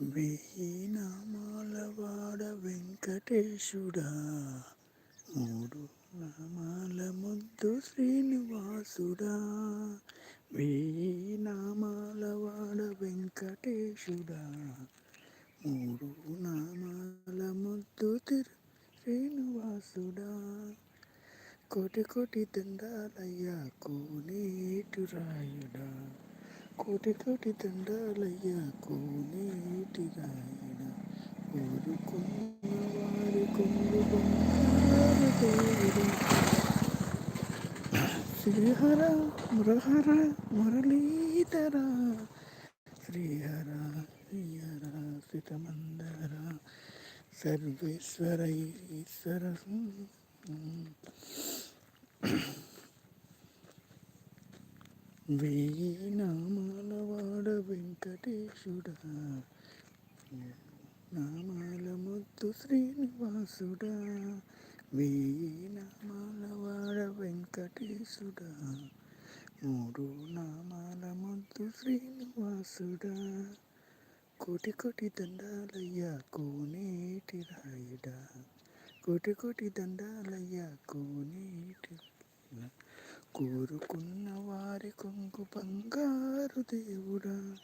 వెయ్యి నామాల వాడ వెంకటేశుడా. మూడు నామాల ముద్దు శ్రీనివాసుడా. వెయ్యి నామాల వాడ వెంకటేశుడా. మూడు నామాల ముద్దు తిరు శ్రీనివాసుడా. కోటి కోటి దండాలయ్యా కోనేటు రాయుడా. కోటి కోటి దండాలయ్యా కోనేటి రాయుడా కోరుకున్న వారి కొంగు బంగారు దేవుడా శ్రీహర మురహర మురళీధర శ్రీహర శ్రీహర సితమందర సర్వేశ్వర ఈశ్వర వెయ్యి నామాల వాడ వెంకటేశుడా నామాల ముద్దు శ్రీనివాసుడా వెయ్యి నామాల వాడ వెంకటేశుడా మూడు నామాల ముద్దు శ్రీనివాసుడా. కోటి కోటి దండాలయ్యా కోనేటి రాయుడా. కోటి కోటి దండాలయ్యా కోనేటి కోరుకున్న వారి కొంగు బంగారు దేవుడా.